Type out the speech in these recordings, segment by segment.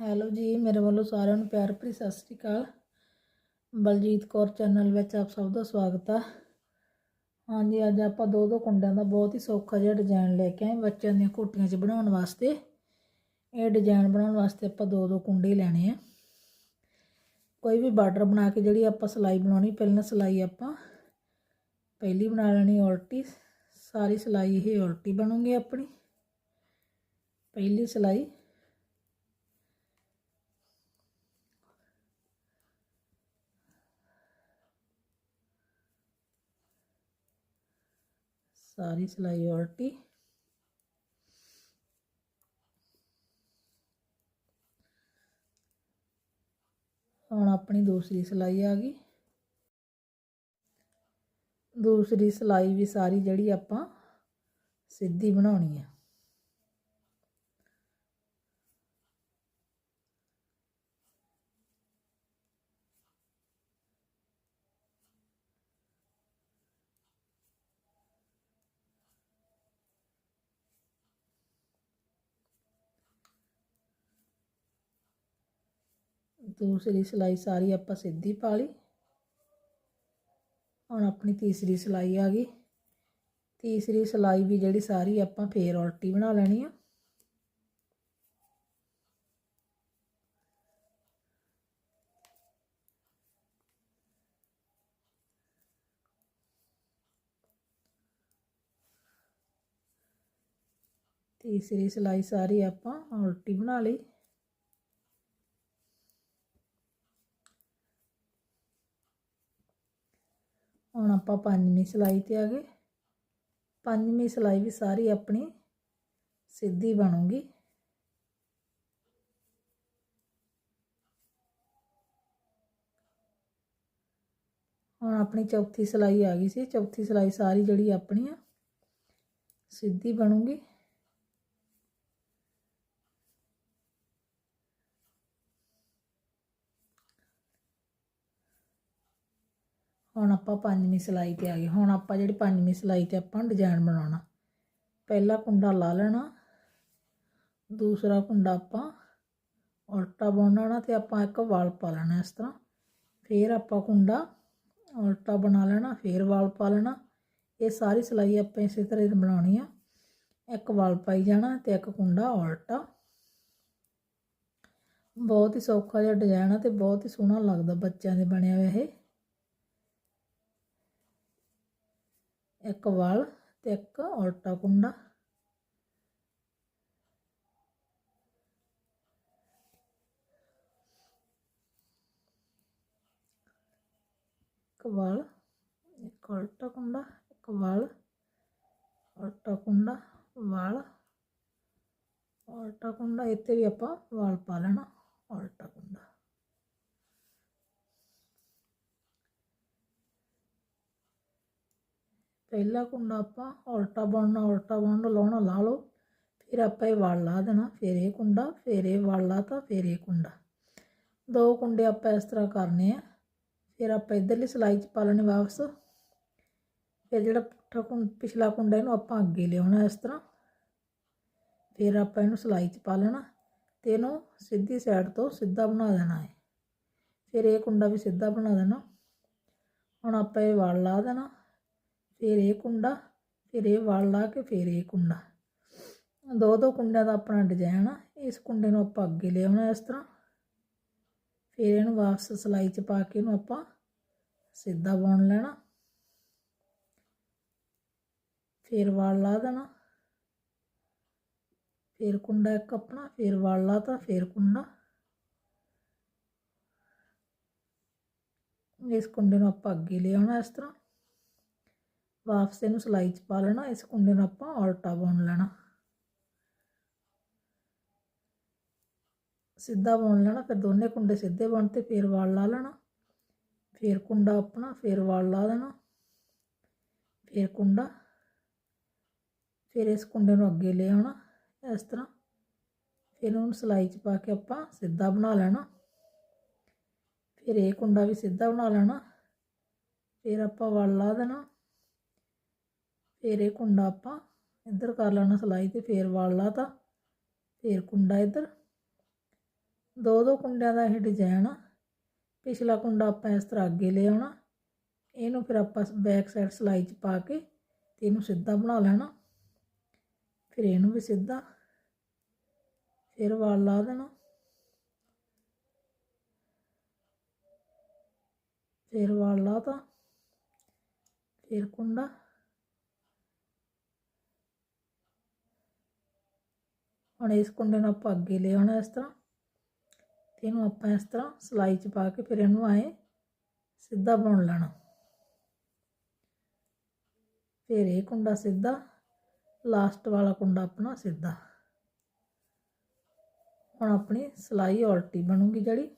Hello ਜੀ, ਮੇਰੇ ਵੱਲੋਂ ਸਾਰਿਆਂ ਨੂੰ ਪਿਆਰ ਭਰੀ ਸਤਿ ਸ੍ਰੀ ਅਕਾਲ। ਬਲਜੀਤ ਕੌਰ ਚੈਨਲ ਵਿੱਚ ਆਪ ਸਭ ਦਾ ਸਵਾਗਤ ਆ। ਹਾਂਜੀ, ਅੱਜ ਆਪਾਂ ਦੋ ਦੋ ਕੁੰਡਿਆਂ ਦਾ ਬਹੁਤ ਹੀ ਸੌਖਾ ਜਿਹਾ ਡਿਜ਼ਾਈਨ ਲੈ ਕੇ ਆਏ ਬੱਚਿਆਂ ਦੀਆਂ ਕੋਟੀਆਂ 'ਚ ਬਣਾਉਣ ਵਾਸਤੇ। ਇਹ ਡਿਜ਼ਾਈਨ ਬਣਾਉਣ ਵਾਸਤੇ ਆਪਾਂ ਦੋ ਦੋ ਕੁੰਡੇ ਲੈਣੇ ਆ। ਕੋਈ ਵੀ ਬਾਰਡਰ ਬਣਾ ਕੇ ਜਿਹੜੀ ਆਪਾਂ ਸਿਲਾਈ ਬਣਾਉਣੀ, ਪਹਿਲਾਂ ਸਿਲਾਈ ਆਪਾਂ ਪਹਿਲੀ ਬਣਾ ਲੈਣੀ ਉਲਟੀ, ਸਾਰੀ ਸਿਲਾਈ ਇਹ ਉਲਟੀ ਬਣੂਗੀ ਆਪਣੀ। ਪਹਿਲੀ ਸਿਲਾਈ ਸਾਰੀ ਸਿਲਾਈ ਉਲਟੀ। ਹੁਣ ਆਪਣੀ ਦੂਸਰੀ ਸਿਲਾਈ ਆ ਗਈ। ਦੂਸਰੀ ਸਿਲਾਈ ਵੀ ਸਾਰੀ ਜਿਹੜੀ ਆਪਾਂ ਸਿੱਧੀ ਬਣਾਉਣੀ ਆ। ਦੂਸਰੀ ਸਿਲਾਈ ਸਾਰੀ ਆਪਾਂ ਸਿੱਧੀ ਪਾ ਲਈ। ਹੁਣ ਆਪਣੀ ਤੀਸਰੀ ਸਿਲਾਈ ਆ ਗਈ। ਤੀਸਰੀ ਸਿਲਾਈ ਵੀ ਜਿਹੜੀ ਸਾਰੀ ਆਪਾਂ ਫੇਰ ਉਲਟੀ ਬਣਾ ਲੈਣੀ ਆ। ਤੀਸਰੀ ਸਿਲਾਈ ਸਾਰੀ ਆਪਾਂ ਉਲਟੀ ਬਣਾ ਲਈ। ਹੁਣ ਆਪਾਂ ਪੰਜਵੀਂ ਸਿਲਾਈ ਤੇ ਆ ਗਏ। ਪੰਜਵੀਂ ਸਿਲਾਈ ਵੀ ਸਾਰੀ ਆਪਣੀ ਸਿੱਧੀ ਬਣੂਗੀ। ਹੁਣ ਆਪਣੀ ਚੌਥੀ ਸਿਲਾਈ ਆ ਗਈ ਸੀ। ਚੌਥੀ ਸਿਲਾਈ ਸਾਰੀ ਜਿਹੜੀ ਆਪਣੀ ਆ, ਸਿੱਧੀ ਬਣੂਗੀ। ਹੁਣ ਆਪਾਂ ਪੰਜਵੀਂ ਸਿਲਾਈ ਤੇ ਆ ਗਏ। ਹੁਣ ਆਪਾਂ ਜਿਹੜੀ ਪੰਜਵੀਂ ਸਿਲਾਈ ਤੇ ਆਪਾਂ ਡਿਜ਼ਾਈਨ ਬਣਾਉਣਾ। ਪਹਿਲਾ ਕੁੰਡਾ ਲਾ ਲੈਣਾ। ਦੂਸਰਾ ਕੁੰਡਾ ਆਪਾਂ ਉਲਟਾ ਬੁਣਨਾ ਤੇ ਆਪਾਂ ਇੱਕ ਵਾਲ ਪਾ ਲੈਣਾ ਇਸ ਤਰ੍ਹਾਂ। ਫਿਰ ਆਪਾਂ ਕੁੰਡਾ ਉਲਟਾ ਬਣਾ ਲੈਣਾ, ਫਿਰ ਵਾਲ ਪਾ ਲੈਣਾ। ਇਹ ਸਾਰੀ ਸਿਲਾਈ ਆਪਾਂ ਇਸੇ ਤਰ੍ਹਾਂ ਹੀ ਬਣਾਉਣੀ ਆ। ਇੱਕ ਵਾਲ ਪਾਈ ਜਾਣਾ ਤੇ ਇੱਕ ਕੁੰਡਾ ਉਲਟਾ। ਬਹੁਤ ਹੀ ਸੌਖਾ ਜਿਹਾ ਡਿਜ਼ਾਈਨ ਆ ਤੇ ਬਹੁਤ ਹੀ ਸੋਹਣਾ ਲੱਗਦਾ ਬੱਚਿਆਂ ਦੇ ਬਣਿਆ ਹੋਇਆ ਇਹ। ਇੱਕ ਵਲ ਤੇ ਇੱਕ ਉਲਟਾ ਕੁੰਡਾ। ਇੱਕ ਵਲ, ਇੱਕ ਉਲਟਾ ਕੁੰਡਾ, ਇੱਕ ਵਲ, ਉਲਟਾ ਕੁੰਡਾ, ਵਲ, ਉਲਟਾ ਕੁੰਡਾ। ਇੱਥੇ ਵੀ ਆਪਾਂ ਵਲ ਪਾ ਲੈਣਾ, ਉਲਟਾ ਕੁੰਡਾ। ਪਹਿਲਾ ਕੁੰਡਾ ਆਪਾਂ ਉਲਟਾ ਬਣਨਾ ਉਲਟਾ ਬਣਨ ਲਾਉਣਾ ਲਾ ਲਓ। ਫਿਰ ਆਪਾਂ ਇਹ ਵਲ ਲਾ ਦੇਣਾ, ਫਿਰ ਇਹ ਕੁੰਡਾ, ਫਿਰ ਇਹ ਵਲ ਲਾਤਾ, ਫਿਰ ਇਹ ਕੁੰਡਾ। ਦੋ ਕੁੰਡੇ ਆਪਾਂ ਇਸ ਤਰ੍ਹਾਂ ਕਰਨੇ ਆ। ਫਿਰ ਆਪਾਂ ਇਧਰਲੀ ਸਲਾਈ 'ਚ ਪਾ ਲੈਣੇ ਵਾਪਸ। ਫਿਰ ਜਿਹੜਾ ਪੁੱਠਾ ਕੁੰਡ ਪਿਛਲਾ ਕੁੰਡਾ ਇਹਨੂੰ ਆਪਾਂ ਅੱਗੇ ਲਿਆਉਣਾ ਇਸ ਤਰ੍ਹਾਂ। ਫਿਰ ਆਪਾਂ ਇਹਨੂੰ ਸਲਾਈ 'ਚ ਪਾ ਲੈਣਾ ਤੇ ਇਹਨੂੰ ਸਿੱਧੀ ਸਾਈਡ ਤੋਂ ਸਿੱਧਾ ਬਣਾ ਦੇਣਾ ਹੈ ਫਿਰ ਇਹ ਕੁੰਡਾ ਵੀ ਸਿੱਧਾ ਬਣਾ ਦੇਣਾ। ਹੁਣ ਆਪਾਂ ਇਹ ਵਾਲ ਲਾ ਦੇਣਾ। ਫਿਰ ਇਹ ਕੁੰਡਾ, ਫਿਰ ਇਹ ਵਲ ਲਾ ਕੇ ਫਿਰ ਇਹ ਕੁੰਡਾ। ਦੋ ਦੋ ਕੁੰਡਿਆਂ ਦਾ ਆਪਣਾ ਡਿਜ਼ਾਈਨ ਆ, ਇਸ ਕੁੰਡੇ ਨੂੰ ਆਪਾਂ ਅੱਗੇ ਲਿਆਉਣਾ ਇਸ ਤਰ੍ਹਾਂ। ਫਿਰ ਇਹਨੂੰ ਵਾਪਸ ਸਲਾਈ 'ਚ ਪਾ ਕੇ ਇਹਨੂੰ ਆਪਾਂ ਸਿੱਧਾ ਬੁਣ ਲੈਣਾ। ਫਿਰ ਵਾਲ ਲਾ ਦੇਣਾ। ਫਿਰ ਕੁੰਡਾ ਇੱਕ ਆਪਣਾ, ਫਿਰ ਵਲ ਲਾਤਾ ਫਿਰ ਕੁੰਡਾ। ਇਸ ਕੁੰਡੇ ਨੂੰ ਆਪਾਂ ਅੱਗੇ ਲਿਆਉਣਾ ਇਸ ਤਰ੍ਹਾਂ। ਵਾਪਸ ਇਹਨੂੰ ਸਲਾਈ 'ਚ ਪਾ ਲੈਣਾ ਇਸ ਕੁੰਡੇ ਨੂੰ ਆਪਾਂ ਉਲਟਾ ਬੁਣ ਲੈਣਾ ਸਿੱਧਾ ਬੁਣ ਲੈਣਾ ਫਿਰ ਦੋਨੇ ਕੁੰਡੇ ਸਿੱਧੇ ਬਣ ਤੇ ਫਿਰ ਵਾਲ ਲਾ ਲੈਣਾ ਫਿਰ ਕੁੰਡਾ ਆਪਣਾ ਫਿਰ ਵਾਲ ਲਾ ਦੇਣਾ ਫਿਰ ਕੁੰਡਾ ਫਿਰ ਇਸ ਕੁੰਡੇ ਨੂੰ ਅੱਗੇ ਲੈ ਆਉਣਾ ਇਸ ਤਰ੍ਹਾਂ ਫਿਰ ਉਹਨੂੰ ਸਲਾਈ 'ਚ ਪਾ ਕੇ ਆਪਾਂ ਸਿੱਧਾ ਬਣਾ ਲੈਣਾ ਫਿਰ ਇਹ ਕੁੰਡਾ ਵੀ ਸਿੱਧਾ ਬਣਾ ਲੈਣਾ ਫਿਰ ਆਪਾਂ ਵਲ ਲਾ ਦੇਣਾ ਫਿਰ ਇਹ ਕੁੰਡਾ ਆਪਾਂ ਇੱਧਰ ਕਰ ਲੈਣਾ ਸਲਾਈ ਤੇ ਫਿਰ ਵਲ ਲਾਤਾ, ਫਿਰ ਕੁੰਡਾ ਇੱਧਰ। ਦੋ ਦੋ ਕੁੰਡਿਆਂ ਦਾ ਇਹ ਡਿਜ਼ਾਈਨ ਆ। ਪਿਛਲਾ ਕੁੰਡਾ ਆਪਾਂ ਇਸ ਤਰ੍ਹਾਂ ਅੱਗੇ ਲੈ ਆਉਣਾ ਇਹਨੂੰ ਫਿਰ ਆਪਾਂ ਬੈਕ ਸਾਈਡ ਸਲਾਈ 'ਚ ਪਾ ਕੇ ਤੇ ਇਹਨੂੰ ਸਿੱਧਾ ਬਣਾ ਲੈਣਾ। ਫਿਰ ਇਹਨੂੰ ਵੀ ਸਿੱਧਾ, ਫਿਰ ਵਾਲ ਲਾ ਦੇਣਾ। ਫਿਰ ਵਾਲ ਲਾਤਾ, ਫਿਰ ਕੁੰਡਾ। ਹੁਣ ਇਸ ਕੁੰਡੇ ਨੂੰ ਆਪਾਂ ਅੱਗੇ ਲੈ ਆਉਣਾ ਇਸ ਤਰ੍ਹਾਂ ਤੇ ਇਹਨੂੰ ਆਪਾਂ ਇਸ ਤਰ੍ਹਾਂ ਸਲਾਈ 'ਚ ਪਾ ਕੇ ਫਿਰ ਇਹਨੂੰ ਆਏ ਸਿੱਧਾ ਬੁਣ ਲੈਣਾ। ਫਿਰ ਇਹ ਕੁੰਡਾ ਸਿੱਧਾ, ਲਾਸਟ ਵਾਲਾ ਕੁੰਡਾ ਆਪਣਾ ਸਿੱਧਾ। ਹੁਣ ਆਪਣੀ ਸਲਾਈ ਉਲਟੀ ਬਣੂਗੀ ਜਿਹੜੀ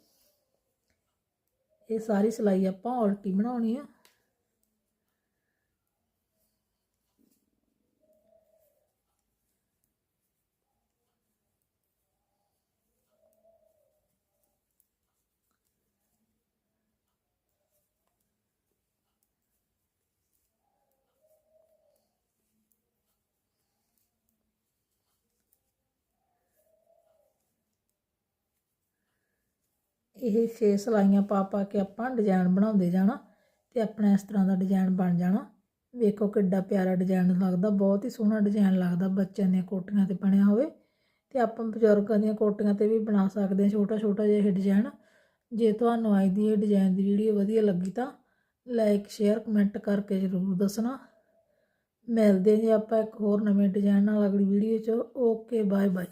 ਇਹ ਸਾਰੀ ਸਲਾਈ ਆਪਾਂ ਉਲਟੀ ਬਣਾਉਣੀ ਆ। ਇਹ ਛੇ ਸਲਾਈਆਂ ਪਾ ਪਾ ਕੇ ਆਪਾਂ ਡਿਜ਼ਾਈਨ ਬਣਾਉਂਦੇ ਜਾਣਾ ਤੇ ਆਪਣਾ ਇਸ ਤਰ੍ਹਾਂ ਦਾ ਡਿਜ਼ਾਈਨ ਬਣ ਜਾਣਾ। ਵੇਖੋ ਕਿੱਡਾ ਪਿਆਰਾ ਡਿਜ਼ਾਈਨ ਲੱਗਦਾ, ਬਹੁਤ ਹੀ ਸੋਹਣਾ ਡਿਜ਼ਾਈਨ ਲੱਗਦਾ, ਬੱਚਿਆਂ ਦੀਆਂ ਕੋਟੀਆਂ ਤੇ ਬਣਿਆ ਹੋਵੇ। ਤੇ ਆਪਾਂ ਬਜ਼ੁਰਗਾਂ ਦੀਆਂ ਕੋਟੀਆਂ ਤੇ ਵੀ ਬਣਾ ਸਕਦੇ ਹਾਂ ਛੋਟਾ ਛੋਟਾ ਜਿਹਾ ਇਹ ਡਿਜ਼ਾਈਨ ਜੇ ਤੁਹਾਨੂੰ ਅੱਜ ਦੀ ਇਹ ਡਿਜ਼ਾਈਨ ਦੀ ਵੀਡੀਓ ਵਧੀਆ ਲੱਗੀ ਤਾਂ ਲਾਈਕ ਸ਼ੇਅਰ ਕਮੈਂਟ ਕਰਕੇ ਜ਼ਰੂਰ ਦੱਸਣਾ। ਮਿਲਦੇ ਹਾਂ ਜੀ ਆਪਾਂ ਇੱਕ ਹੋਰ ਨਵੇਂ ਡਿਜ਼ਾਈਨ ਨਾਲ ਅਗਲੀ ਵੀਡੀਓ 'ਚ। Okay bye bye